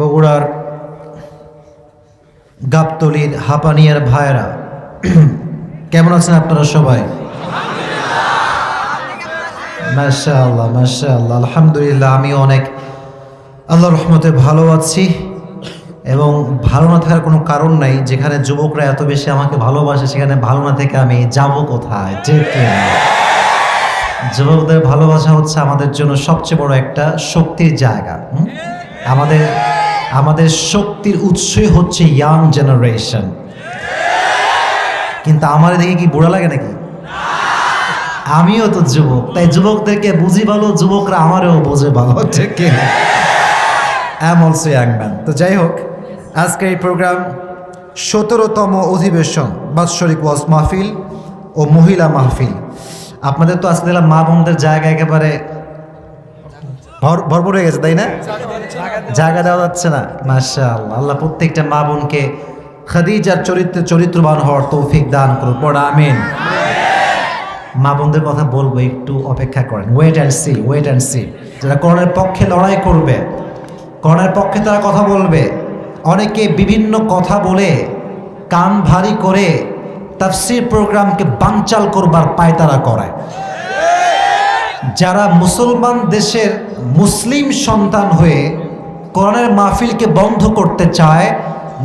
বগুড়ার গাবতলির হাপানিয়ার ভাইয়েরা, কেমন আছেন আপনারা সবাই? মাশা আল্লাহ আল্লাহ আলহামদুলিল্লাহ আমি অনেক আল্লাহর রহমতে ভালো আছি। এবং ভালো না থাকার কোনো কারণ নাই, যেখানে যুবকরা এত বেশি আমাকে ভালোবাসে, সেখানে ভালো না থেকে আমি যাব কোথায়? যুবকদের ভালোবাসা হচ্ছে আমাদের জন্য সবচেয়ে বড় একটা শক্তির জায়গা? আমাদের আমাদের শক্তির উৎসই হচ্ছে ইয়াং জেনারেশন কিন্তু আমার এদিকে কি বুড়া লাগে নাকি? আমিও তো যুবক, তাই যুবকদেরকে বুঝি ভালো, যুবকরা আমারও বোঝে ভালো ঠিক অ্যাম অলসো ইয়াং ম্যান তো যাই হোক আজকে এই প্রোগ্রাম সতেরোতম অধিবেশন, বাৎসরিক ওয়াজ মাহফিল ও মহিলা মাহফিল। আপনাদের তো আজকে দেখলাম মা বোনদের জায়গা একেবারে ভরপুর হয়ে গেছে, তাই না? জায়গা দেওয়া যাচ্ছে না মাশা আল্লাহ আল্লাহ প্রত্যেকটা মা বোনকে খাদিজার চরিত্রে চরিত্রবান হওয়ার তৌফিক দান করুন পড়া, আমিন। মা বোনদের কথা বলব, একটু অপেক্ষা করেন। Wait and see wait and see যারা করোনার পক্ষে লড়াই করবে করোনার পক্ষে তারা কথা বলবে। অনেকে বিভিন্ন কথা বলে, কান ভারী করে, তাফসির প্রোগ্রামকে বাঞ্চাল করবার পায়তারা করায়। যারা মুসলমান দেশের মুসলিম সন্তান হয়ে কোরআনের মাহফিলকে বন্ধ করতে চায়,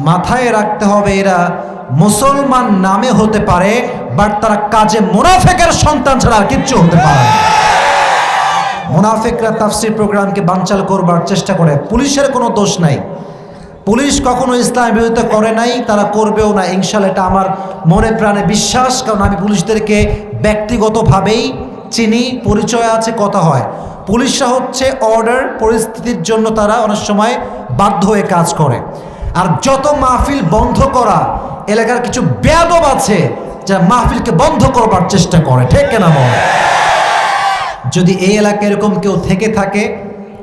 মাথায় রাখতে হবে এরা মুসলমান নামে হতে পারে, বাট তারা কাজে মুনাফেকের সন্তান ছাড়া আর কিচ্ছু হতে পারে। মুনাফিকরা তাফসির প্রোগ্রামকে বানচাল করবার চেষ্টা করে, পুলিশের কোনো দোষ নাই পুলিশ কখনো ইসলামের বিরোধিতা করে নাই, তারা করবেও না ইনশাল্লাহ এটা আমার মনে প্রাণে বিশ্বাস, কারণ আমি পুলিশদেরকে ব্যক্তিগতভাবেই চিনি পরিচয় আছে কথা হয়? পুলিশরা হচ্ছে অর্ডার পরিস্থিতির জন্য তারা অনেক সময় বাধ্য হয়ে কাজ করে। আর যত মাহফিল বন্ধ করা, এলাকার কিছু বেয়াদব আছে যারা মাহফিলকে বন্ধ করবার চেষ্টা করে, ঠিক কেনা মনে যদি এই এলাকায় এরকম কেউ থেকে থাকে,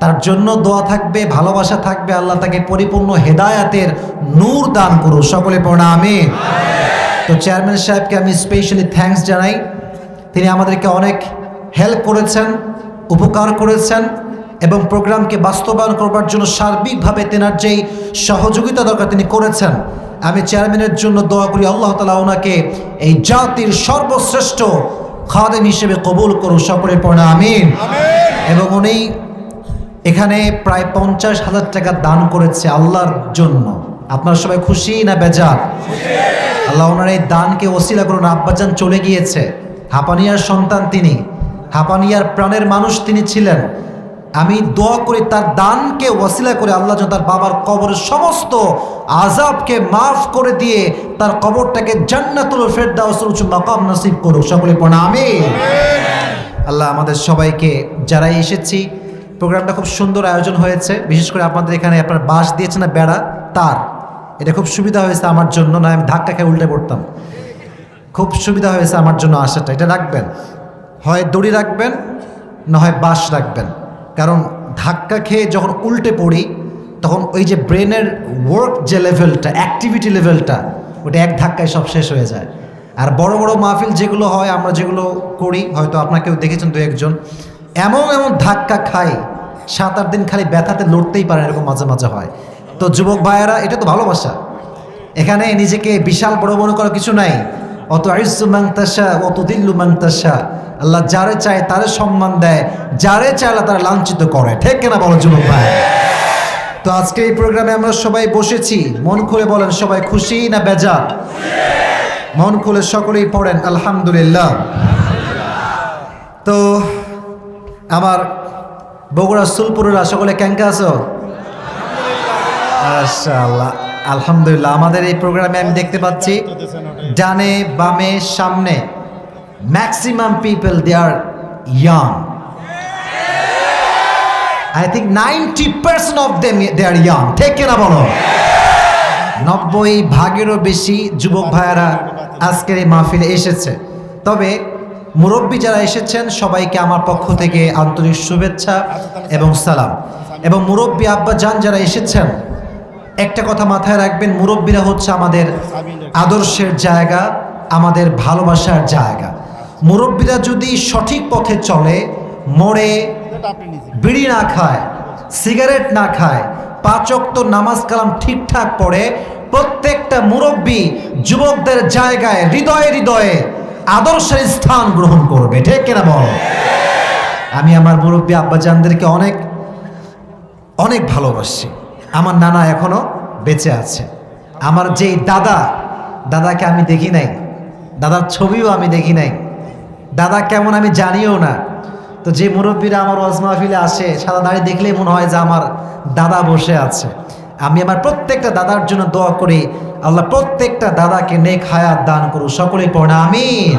তার জন্য দোয়া থাকবে, ভালোবাসা থাকবে, আল্লাহ তাকে পরিপূর্ণ হেদায়াতের নূর দান করুন সকলে পড়া আমি তো চেয়ারম্যান সাহেবকে আমি স্পেশালি থ্যাঙ্কস জানাই। তিনি আমাদেরকে অনেক হেল্প করেছেন উপকার করেছেন এবং প্রোগ্রামকে বাস্তবায়ন করবার জন্য সার্বিকভাবে তেনার যেই সহযোগিতা দরকার তিনি করেছেন। আমি চেয়ারম্যানের জন্য দোয়া করি আল্লাহ তালা ওনাকে এই জাতির সর্বশ্রেষ্ঠ খাদেম হিসেবে কবুল করুন সকলের পড়া আমিন। এবং উনি এখানে প্রায় পঞ্চাশ হাজার টাকা দান করেছে আল্লাহর জন্য। আপনারা সবাই খুশি না বেজার? আল্লাহ ওনার এই দানকে ওসিলা করুন আব্বাজান চলে গিয়েছে। হাপানিয়ার সন্তান তিনি, হাপানিয়ার প্রাণের মানুষ তিনি ছিলেন। আমি দোয়া করি তার দানকে ওয়াসিলা করে আল্লাহ যেন তার বাবার কবরের সমস্ত আজাবকে মাফ করে দিয়ে তার কবরটাকে জান্নাতুল ফেরদাউসের উঁচু মাকাম নসিব করুক। সকলে পড়া আমি আল্লাহ আমাদের সবাইকে যারা এসেছি, প্রোগ্রামটা খুব সুন্দর আয়োজন হয়েছে। বিশেষ করে আপনাদের এখানে আপনার বাস দিয়েছে না বেড়া? তার। এটা খুব সুবিধা হয়েছে আমার জন্য না আমি ধাক্কা খেয়ে উল্টে পড়তাম। খুব সুবিধা হয়েছে আমার জন্য আসাটা। এটা রাখবেন। হয় দড়ি রাখবেন, না হয় বাঁশ রাখবেন। কারণ ধাক্কা খেয়ে যখন উল্টে পড়ি, তখন ওই যে ব্রেনের ওয়ার্ক যে লেভেলটা অ্যাক্টিভিটি লেভেলটা ওটা এক ধাক্কায় সব শেষ হয়ে যায়। আর বড় বড় মাহফিল যেগুলো হয়, আমরা যেগুলো করি, হয়তো আপনাকেও দেখেছেন দু একজন, এমন এমন ধাক্কা খাই, সাত, আট দিন খালি ব্যথাতে লড়তেই পারে এরকম মাঝে মাঝে হয়। তো যুবক ভাইয়েরা, এটা তো ভালোবাসা। এখানে নিজেকে বিশাল বড় বড় করার কিছু নাই। অত আইসু অত দিল্লু আল্লাহ যারে চায় তারে সম্মান দেয়, যারে চায় আল্লাহ তারা লাঞ্ছিত করে। ঠিক কেনা বলো, যুবক ভাই? তো আজকে এই প্রোগ্রামে আমরা সবাই বসেছি। মন খুলে বলেন, সবাই খুশি না বেজা মন খুলে সকলেই পড়েন, আলহামদুলিল্লাহ। তো আমার বগুড়া সুলপুরেরা সকলে ক্যাঙ্কা আছো? আল্লাহ আলহামদুলিল্লাহ, আমাদের এই প্রোগ্রামে আমি দেখতে পাচ্ছি ডানে, বামে, সামনে maximum people they are young I think ninety percent of them they are young ঠিক কিনা বলো। নব্বই ভাগেরও বেশি যুবক ভাইয়েরা আজকের এই মাহফিলে এসেছে। তবে মুরব্বী যারা এসেছেন, সবাইকে আমার পক্ষ থেকে আন্তরিক শুভেচ্ছা এবং সালাম। এবং মুরব্বী আব্বা যান যারা এসেছেন একটা কথা মাথায় রাখবেন, মুরব্বীরা হচ্ছে আমাদের আদর্শের জায়গা, আমাদের ভালোবাসার জায়গা। মুরব্বীরা যদি সঠিক পথে চলে মোড়ে বিড়ি না খায়, সিগারেট না খায় পাঁচক্ত নামাজ কালাম ঠিকঠাক পড়ে, প্রত্যেকটা মুরব্বী যুবকদের জায়গায়, হৃদয়ে হৃদয়ে আদর্শের স্থান গ্রহণ করবে। ঠিক কিনা বল? আমি আমার মুরব্বী আব্বাজানদেরকে অনেক অনেক ভালোবাসি। আমার নানা এখনও বেঁচে আছে। আমার যেই দাদা, দাদাকে আমি দেখি নাই, দাদার ছবিও আমি দেখি নাই, দাদা কেমন আমি জানিও না। তো যে মুরব্বীরা আমার ওয়াজ মাহফিলে আসে, সাদা দাঁড়িয়ে দেখলেই মনে হয় যে আমার দাদা বসে আছে। আমি আমার প্রত্যেকটা দাদার জন্য দোয়া করি, আল্লাহ প্রত্যেকটা দাদাকে নেক হায়াত দান করুন সকলেই পড়া আমিন।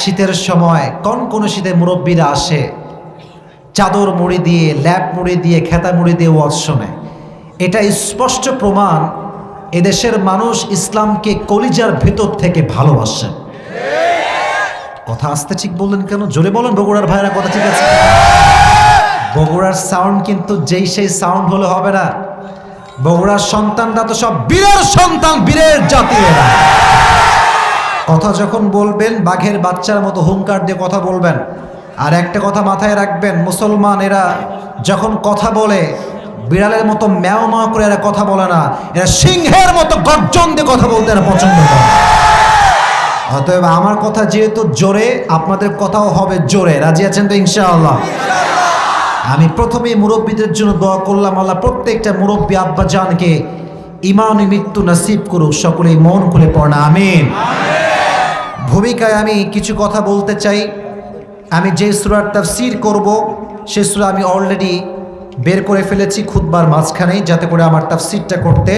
শীতের সময় কোন কোন শীতে মুরব্বীরা আসে, চাদর মুড়ি দিয়ে, ল্যাপ মুড়ি দিয়ে, খেতা মুড়ি দিয়ে ওয়াজ শোনে এটা স্পষ্ট প্রমাণ এদেশের মানুষ ইসলামকে কলিজার ভেতর থেকে ভালোবাসে। কথা আসতে ঠিক বললেন কেন? জোরে বলেন, বগুড়ার ভাইরা, কথা ঠিক আছে? বগুড়ার সাউন্ড কিন্তু যেই সেই সাউন্ড হলে হবে না। বগুড়ার সন্তানরা তো সব বীরের সন্তান, বীরের জাতি কথা যখন বলবেন, বাঘের বাচ্চার মতো হুঙ্কার দিয়ে কথা বলবেন। আর একটা কথা মাথায় রাখবেন মুসলমান এরা যখন কথা বলে বিড়ালের মতো ম্যাও ম্যাও করে এরা কথা বলে না। এরা সিংহের মতো গর্জন দিয়ে কথা বলতে এরা পছন্দ করে। অতএব আমার কথা যেহেতু জোরে, আপনাদের কথাও হবে জোরে। রাজি আছেন তো ইনশাআল্লাহ? আমি প্রথমেই মুরব্বীদের জন্য দোয়া করলাম, আল্লাহ প্রত্যেকটা মুরব্বী আব্বা জানকে ইমানি মৃত্যু নসিব করুক, সকলেই মন খুলে পড়না আমিন। ভূমিকায় আমি কিছু কথা বলতে চাই। আমি যে সুরার তাফসির করব, সে সুরা আমি অলরেডি বের করে ফেলেছি খুদবার মাঝখানেই যাতে করে আমার তাফসিরটা করতে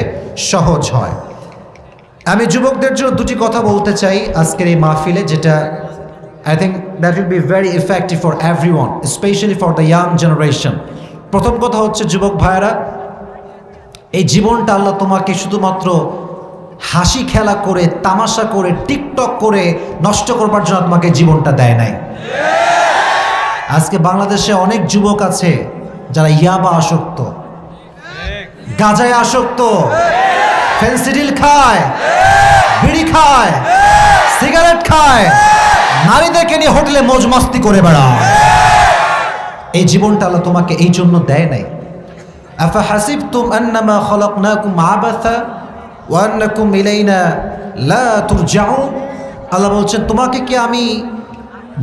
সহজ হয়। আমি যুবকদের জন্য দুটি কথা বলতে চাই আজকের এই মাহফিলে, যেটা I think that will be very effective for everyone specially for the young generation প্রথম কথা হচ্ছে, যুবক ভাইয়েরা, এই জীবনটা আল্লাহ তোমাকে শুধুমাত্র হাসি খেলা করে, তামাশা করে, টিকটক করে নষ্ট করবার জন্য তোমাকে জীবনটা দেয় নাই। আজকে বাংলাদেশে অনেক যুবক আছে যারা ইয়াবা আসক্ত, গাজায় আসক্ত ফেন্সিডিল খায়, বিড়ি খায় সিগারেট খায়, নারীদেরকে নিয়ে হোটেলে মজ মাস্তি করে বেড়ায়। এই জীবনটা আল্লাহ তোমাকে এই জন্য দেয় নাই। আফা হাসিবতুম আন্নামা খলাকনাকুম আবাথা ওয়া আন্নাকুম ইলাইনা লা তুরজাউন। আল্লাহ বলছেন, তোমাকে কি আমি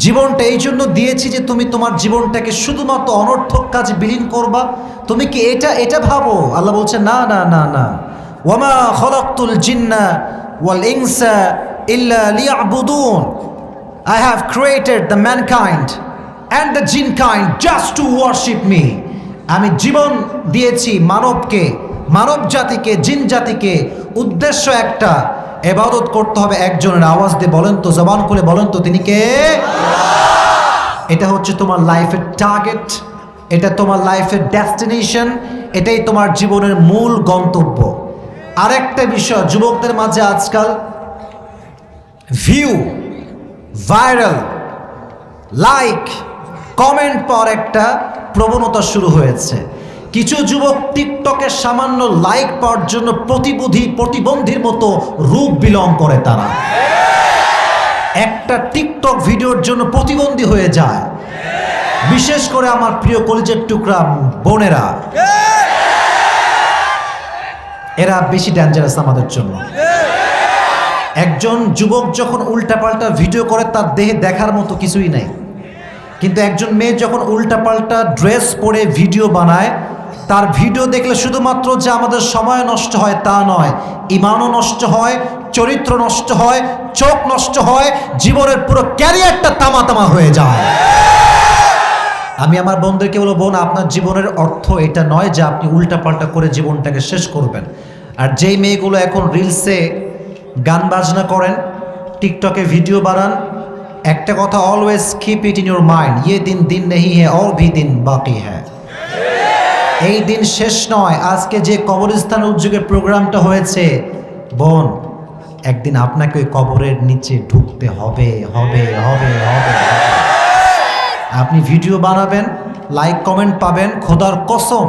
জীবনটা এই জন্য দিয়েছি যে তুমি তোমার জীবনটাকে শুধুমাত্র অনর্থক কাজে বিলীন করবা। তুমি কি এটা এটা ভাবো? আল্লাহ বলছে, না না না না। ওয়ামা খলাকতুল জিন্না ওয়াল ইনসা ইল্লা লিয়াবুদুন। I have created the mankind and the jinn kind just to worship me আমি জীবন দিয়েছি মানবকে মানব জাতিকে জিন জাতিকে উদ্দেশ্য একটা এবাদত করতে হবে একজনের আওয়াজ দিয়ে বলেন তো, জবান করে বলেন তো তিনি কে? এটা হচ্ছে তোমার লাইফের টার্গেট এটা তোমার লাইফের ডেস্টিনেশন এটাই তোমার জীবনের মূল গন্তব্য। আরেকটা বিষয়, যুবকদের মাঝে আজকাল ভিউ ভাইরাল লাইক কমেন্ট পাওয়ার একটা প্রবণতা শুরু হয়েছে। কিছু যুবক টিকটকের সামান্য লাইক পাওয়ার জন্য প্রতিবন্ধী প্রতিবন্ধীর মতো রূপ বিলং করে তারা। একটা টিকটক ভিডিওর জন্য প্রতিবন্ধী হয়ে যায়। বিশেষ করে আমার প্রিয় কলেজের টুকরা বোনেরা। এরা বেশি ডেঞ্জারাস আমাদের জন্য। একজন যুবক যখন উল্টাপাল্টা ভিডিও করে, তার দেহে দেখার মতো কিছুই নাই। কিন্তু একজন মেয়ে যখন উল্টাপাল্টা ড্রেস পরে ভিডিও বানায় তার ভিডিও দেখলে শুধুমাত্র যে আমাদের সময় নষ্ট হয় তা নয়, ইমানও নষ্ট হয়, চরিত্র নষ্ট হয়, চোখ নষ্ট হয়, জীবনের পুরো ক্যারিয়ারটা তামা তামা হয়ে যায়। আমি আমার বন্ধুকে বলব, বোন, আপনার জীবনের অর্থ এটা নয় যে আপনি উল্টাপাল্টা করে জীবনটাকে শেষ করবেন। আর যেই মেয়েগুলো এখন রিলসে গান বাজনা করেন, টিকটকে ভিডিও বানান, একটা কথা always keep it in your mind ইয়ে দিন দিন নেই হ্যাঁ অল ভি দিন বাকি হ্যাঁ এই দিন শেষ নয়, আজকে যে কবরস্থান উদ্যোগের প্রোগ্রামটা হয়েছে। বোন, একদিন আপনাকে ওই কবরের নিচে ঢুকতে হবে হবে হবে হবে। আপনি ভিডিও বানাবেন, লাইক কমেন্ট পাবেন, খোদার কসম।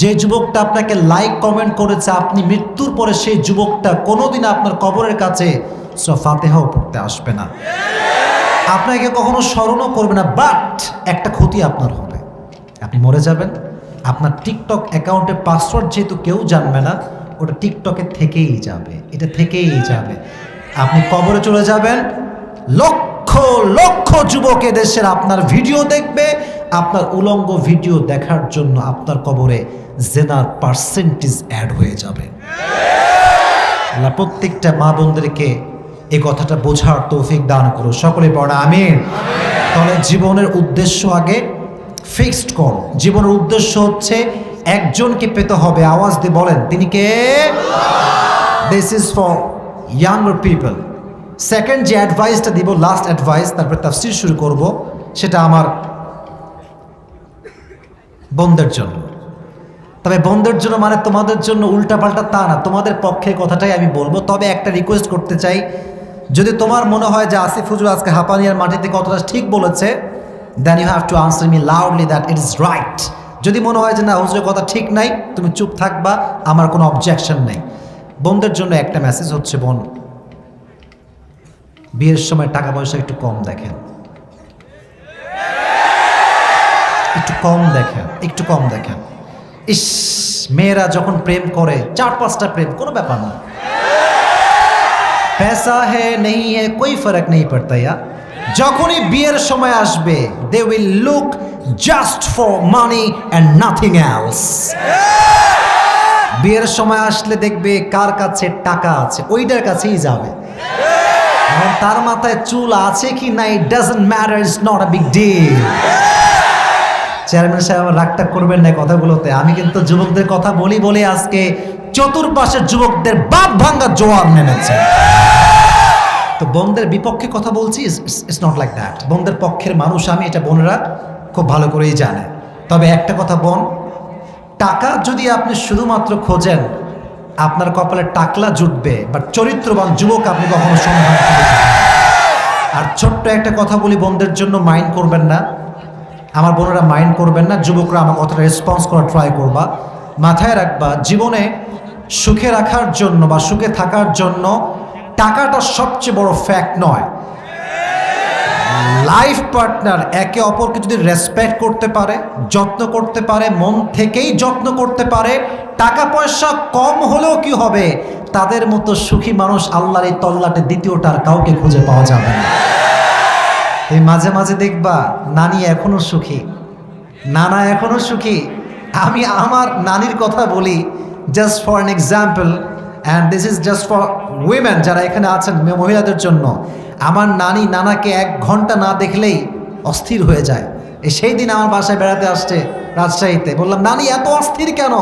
যে যুবকটা আপনাকে লাইক কমেন্ট করেছে, আপনি মৃত্যুর পরে সেই যুবকটা কোনোদিন আপনার কবরের কাছে ফাতেহাও পড়তে আসবে না। আপনাকে কখনো স্মরণও করবে না বাট একটা ক্ষতি আপনার হবে। আপনি মরে যাবেন। আপনার টিকটক অ্যাকাউন্টের পাসওয়ার্ড যেহেতু কেউ জানবে না, ওটা টিকটকে থেকেই যাবে। এটা থেকেই যাবে। আপনি কবরে চলে যাবেন, লক্ষ লক্ষ যুবক দেশের আপনার ভিডিও দেখবে, আপনার উলঙ্গ ভিডিও দেখার জন্য আপনার কবরে জেনার পার্সেন্টেজ অ্যাড হয়ে যাবে। প্রত্যেকটা মা বোনদেরকে এই কথাটা বোঝার তৌফিক দান করো সকলে পড়া আমিন। তাহলে জীবনের উদ্দেশ্য আগে ফিক্সড কর। জীবনের উদ্দেশ্য হচ্ছে একজনকে পেতে হবে। আওয়াজ দিয়ে বলেন, তিনি কে? This is for younger people second যে অ্যাডভাইসটা দিব লাস্ট অ্যাডভাইস তারপরে তাফসির শুরু করব, সেটা আমার বোনদের জন্য। তবে বোনদের জন্য মানে তোমাদের জন্য উল্টাপাল্টা তা না, তোমাদের পক্ষে কথাটাই আমি বলব। তবে একটা রিকোয়েস্ট করতে চাই, যদি তোমার মনে হয় যে আসিফ হুজুর আজকে হাঁপানিয়ার মাটিতে কথাটা ঠিক বলেছে then you have to answer me loudly that it is right যদি মনে হয় যে না হুজুরের কথা ঠিক নাই তুমি চুপ থাকবা আমার কোনো অবজেকশন নেই বোনদের জন্য একটা মেসেজ হচ্ছে বোন বিয়ের সময় টাকা পয়সা একটু কম দেখেন একটু কম দেখেন একটু কম দেখেন ইস মেয়েরা যখন প্রেম করে চার পাঁচটা প্রেম কোনো ব্যাপার না पैसा है नहीं है कोई फर्क नहीं पड़ता या যখনই বিয়ের সময় আসবে they will look just for money and nothing else বিয়ের সময় আসলে দেখবে কার কাছে টাকা আছে, ওইটার কাছেই যাবে। তার মাথায় চুল আছে কি না it doesn't matter it's not a big deal chairman সাহেব রাগটা করবেন না কথাগুলোতে। আমি কিন্তু যুবকদের কথা বলি বলে আজকে চতুর্পাশের যুবকদের বাপ ভাঙ্গা জোয়ার নেমেছে। তো বোনদের বিপক্ষে কথা বলছি ইটস নট লাইক দ্যাট বোনদের পক্ষের মানুষ আমি, এটা বোনেরা খুব ভালো করেই জানে। তবে একটা কথা বোন, টাকা যদি আপনি শুধুমাত্র খোঁজেন, আপনার কপালে টাকলা জুটবে বাট চরিত্রবান যুবক আপনি কখনো সন্ধান আর ছোট্ট একটা কথা বলি বোনদের জন্য মাইন্ড করবেন না। আমার বোনেরা মাইন্ড করবেন না, যুবকরা আমার কথাটা রেসপন্স করা ট্রাই করবা। মাথায় রাখবা, জীবনে সুখে রাখার জন্য বা সুখে থাকার জন্য টাকাটা সবচেয়ে বড় ফ্যাক্ট নয়। লাইফ পার্টনার একে অপরকে যদি রেসপেক্ট করতে পারে, যত্ন করতে পারে, মন থেকেই যত্ন করতে পারে, টাকা পয়সা কম হলেও কি হবে? তাদের মতো সুখী মানুষ আল্লাহর এই তল্লাটে দ্বিতীয়টার কাউকে খুঁজে পাওয়া যাবে না। এই মাঝে মাঝে দেখবা, নানি এখনও সুখী। নানা এখনও সুখী। আমি আমার নানির কথা বলি just for an example and this is just for women যারা এখানে আছেন মহিলাদের জন্য। আমার নানি, নানাকে এক ঘণ্টা না দেখলেই অস্থির হয়ে যায়। সেই দিন আমার বাসায় বেড়াতে আসছে রাজশাহীতে। বললাম, নানি, এত অস্থির কেন?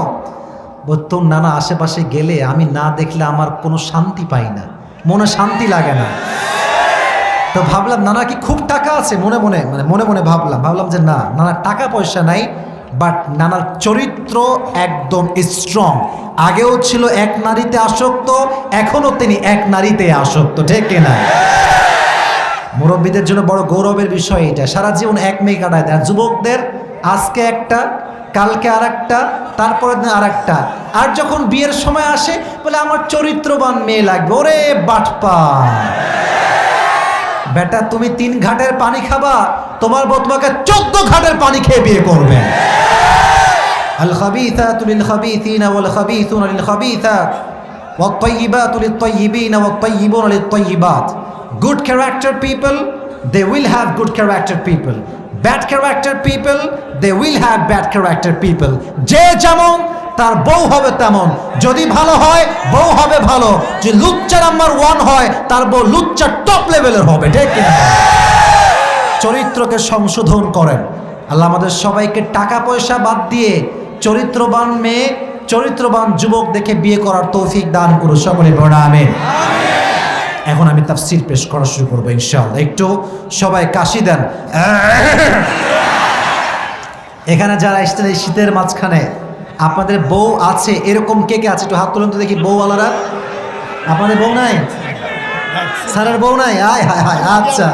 তোর নানা, আশেপাশে গেলে আমি না দেখলে আমার কোনো শান্তি পাই না। মনে শান্তি লাগে না। তো ভাবলাম, নানা কি খুব টাকা আছে? মনে মনে মানে মনে মনে ভাবলাম। ভাবলাম যে, না, নানার টাকা পয়সা নাই। বাট নানার চরিত্র একদম স্ট্রং আগেও ছিল এক নারীতে আসক্ত, এখনও তিনি এক নারীতে আসক্ত, ঠিক কিনা মুরব্বীদের জন্য বড় গৌরবের বিষয় এটা। সারা জীবন এক মেয়ে কাটায় দেয় যুবকদের আজকে একটা, কালকে আর একটা তারপরের দিন আর একটা আর যখন বিয়ের সময় আসে, বলে, আমার চরিত্রবান মেয়ে লাগবে। ওরে বাটপা বেটা, তুমি তিন ঘাটের পানি খাবা তোমার বউ তোমাকে চোদ্দ ঘাটের পানি খেয়ে বিয়ে করবে আল খাবিথাত লিল খাবিথিনা ওয়াল খাবিথুনা লিল খাবিথাত والطيبات للطيبين والطيبون للطيبات good character people they will have good character people bad character people they will have bad character people যে যেমন তার বউ হবে তেমন যদি ভালো হয় বউ হবে ভালো যে লুচ্চা নাম্বার ওয়ান হয় তার বউ লুচ্চা টপ লেভেলের হবে ঠিক কিনা চরিত্রকে সংশোধন করেন। আল্লাহ আমাদের সবাইকে টাকা পয়সা বাদ দিয়ে চরিত্রবান মেয়ে, চরিত্রবান যুবক দেখে বিয়ে করার তৌফিক দান করো সকলে বড় আমেন। এখন আমি তাফসির পেশ করা শুরু করব ইনশাআল্লাহ। একটু সবাই কাশি দেন। এখানে যারা এসছেন এই শীতের মাঝখানে, আপনাদের বউ আছে? এরকম কে কে আছে? একটু হাত তুলুন তো দেখি বউওয়ালারা। আপনাদের বউ নাই? স্যারের বউ নাই? আয়, হায় হায়। আচ্ছা।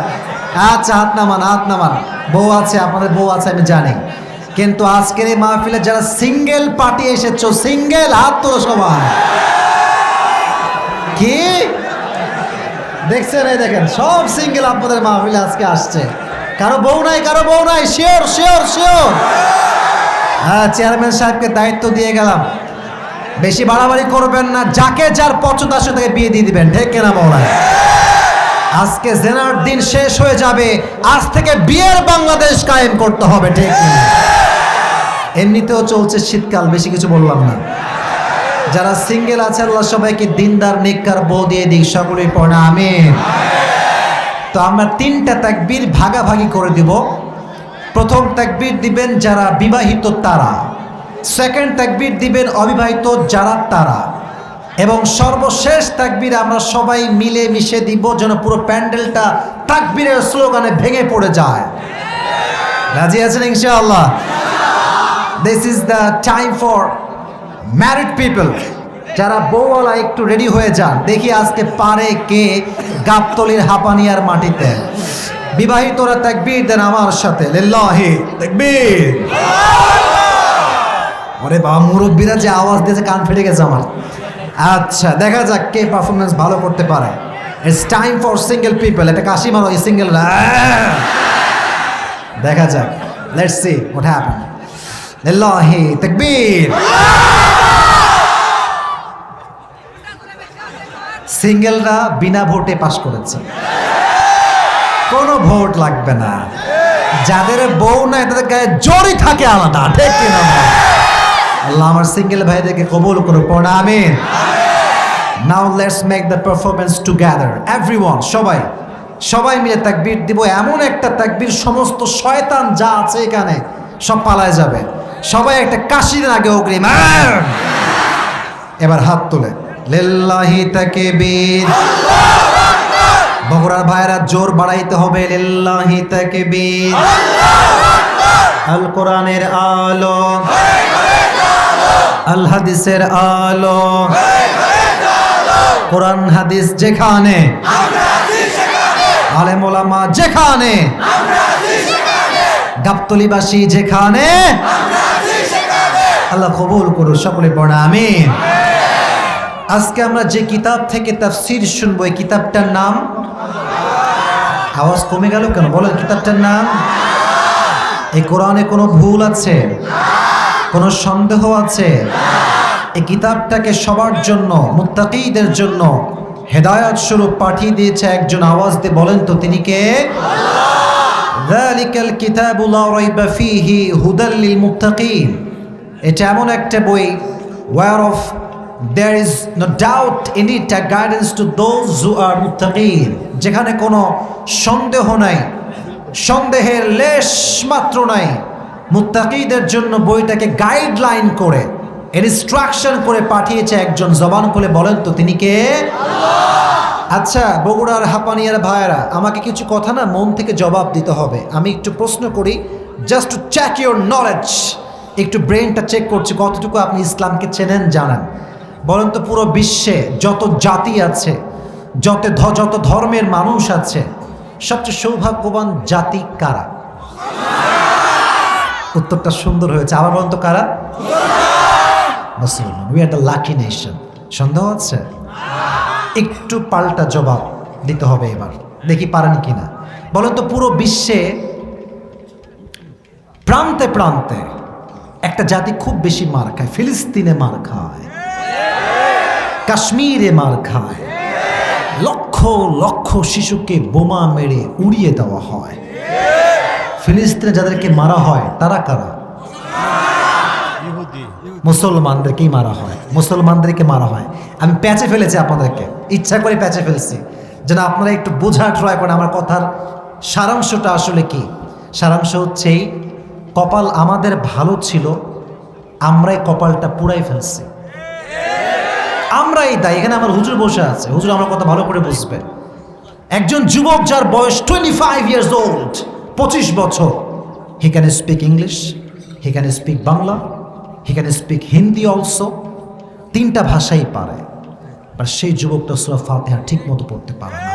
আচ্ছা হাত নামান হাত নামান। বউ আছে, আপনাদের বউ আছে, আমি জানি। কিন্তু আজকের এই মাহফিলে যারা সিঙ্গেল পার্টি এসেছ, সিঙ্গেল হাত তোলো সবাই। কি? দেখছেন, এই দেখেন, সব সিঙ্গেল আপনাদের মাহফিলে আজকে আসছে। কারও বউ নাই, কারও বউ নাই, শিওর শিওর শিওর। হ্যাঁ চেয়ারম্যান সাহেবকে দায়িত্ব দিয়ে গেলাম। বেশি বাড়াবাড়ি করবেন না, যাকে যার পছন্দ আসে তাকে বিয়ে দিয়ে দিবেন, ঠিক কেনা মৌলায় আজকে জেনার দিন শেষ হয়ে যাবে। আজ থেকে বিয়ের বাংলাদেশ কায়েম করতে হবে, ঠিক? এমনিতেও চলছে শীতকাল, বেশি কিছু বললাম না। যারা সিঙ্গেল আছে, আল্লাহ সবাইকে দিনদার নিকার বউ দিয়ে দিক, সকলেই পড়া আমিন। তো আমরা তিনটা তাকবীর ভাগাভাগি করে দিব। প্রথম তাকবীর দিবেন যারা বিবাহিত তারা। সেকেন্ড তাকবীর দিবেন অবিবাহিত যারা তারা। এবং সর্বশেষ তাকবীর আমরা সবাই মিলে মিশে দিব যেন পুরো প্যান্ডেলটা তাকবিরের স্লোগানে ভেঙে পড়ে যায়। রাজি আছেন ইনশাআল্লাহ? This is the time for married people যারা বউওয়ালা একটু রেডি হয়ে যান, দেখি আজকে পারে কে গাবতলির হাপানিয়ার মাটিতে। বিবাহিতরা তাকবির দেন আমার সাথে। লিল্লাহি, তাকবীর। ওরে বাবা, মুরব্বীরা যে আওয়াজ দিয়েছে, কান ফেটে গেছে আমার। আচ্ছা দেখা যাক কে পারফরমেন্স ভালো করতে পারে। It's time for single people এটা কাশি মারো এই সিঙ্গেল দেখা যাক। লেটস সি হোয়াট হ্যাপেন লিল্লাহি তাকবীর। সিঙ্গেলরা বিনা ভোটে পাশ করেছে। কোনো ভোট লাগবে না। যাদের বউ নাই, তাদের গায়ে জড়ি থাকে আলাদা। ঠিক কিনা? আল্লাহ আমার সিঙ্গেল ভাইদেরকে কবুল করো পড়া আমিন। Now let's make the performance together everyone সবাই। সবাই মিলে তাকবীর দিব এমন একটা তাকবীর সমস্ত শয়তান যা আছে এখানে সব পালায় যাবে। সবাই একটা কাশি দেন আগে অগ্রিম এবার হাত তুলে লিল্লাহি তাকবীর। বগুড়ার ভাইরা জোর বাড়াইতে হবে লিল্লাহি তাকবীর। আল কোরআনের আলো। আল হাদিসের আলো। কোরআন হাদিস যেখানে, আলেম যেখানে, গাবতলিবাসী যেখানে, আল্লাহ কবুল করু সকলে পড়া আমি আজকে আমরা যে কিতাব থেকে তাফসীর শুনব, এই কিতাবটার নাম, আওয়াজ কমে গেল কেন? বলেন, কিতাবটার নাম, এই কোরআনে কোনো ভুল আছে? কোনো সন্দেহ আছে? এই কিতাবটাকে সবার জন্য, মুত্তাকিদের জন্য হেদায়ত স্বরূপ পাঠিয়ে দিয়েছে একজন আওয়াজ দিয়ে বলেন তো, তিনি কে? দালিকাল কিতাবুল ফিহি হুদাল্লিল মুত্তাকিন এটা এমন একটা বই whereof there is no doubt in it a guidance to those who are মুত্তাকিন। যেখানে কোনো সন্দেহ নাই, সন্দেহের লেশ মাত্র নাই। মুত্তাকিদের জন্য বইটাকে গাইডলাইন করে ইনস্ট্রাকশন করে পাঠিয়েছে একজন জবান খুলে বলেন তো তিনি কে? আচ্ছা বগুড়ার হাপানিয়ার ভাইয়েরা আমাকে কিছু কথা না মন থেকে জবাব দিতে হবে। আমি একটু প্রশ্ন করি just to check your knowledge একটু ব্রেনটা চেক করছি কতটুকু আপনি ইসলামকে চেনেন জানেন। বলেন তো পুরো বিশ্বে যত জাতি আছে যত যত ধর্মের মানুষ আছে সবচেয়ে সৌভাগ্যবান জাতি কারা? উত্তরটা সুন্দর হয়েছে। আবার বলেন তো কারা? মুসলমান we are the lucky nation সন্দেহ আছে? একটু পাল্টা জবাব দিতে হবে এবার। দেখি পারেন কিনা। বলেন তো পুরো বিশ্বে প্রান্তে প্রান্তে একটা জাতি খুব বেশি মার খায়। ফিলিস্তিনে মার খায়। কাশ্মীরে মার খায়। লক্ষ লক্ষ শিশুকে বোমা মেরে উড়িয়ে দেওয়া হয়। ফিলিস্তিনে যাদেরকে মারা হয় তারা কারা? মুসলমানদেরকেই মারা হয়। মুসলমানদেরকে মারা হয়। আমি প্যাচে ফেলেছি আপনাদেরকে। ইচ্ছা করে প্যাচে ফেলছি। যেন আপনারা একটু বোঝার ট্রাই করেন আমার কথার সারাংশটা আসলে কি? সারাংশ হচ্ছে এই, কপাল আমাদের ভালো ছিল আমরাই কপালটা পুরাই ফেলছি। আমরাই দায়ী। এখানে আমার হুজুর বসে আছে। হুজুর আমার কথা ভালো করে বুঝবে। একজন যুবক যার বয়স টোয়েন্টি ফাইভ ইয়ার্স ওল্ড পঁচিশ বছর। He can speak English he can speak Bangla he can speak Hindi also তিনটা ভাষাই পারে। বাট সেই যুবকটা সুরা ফাতেহা ঠিক মতো পড়তে পারে না।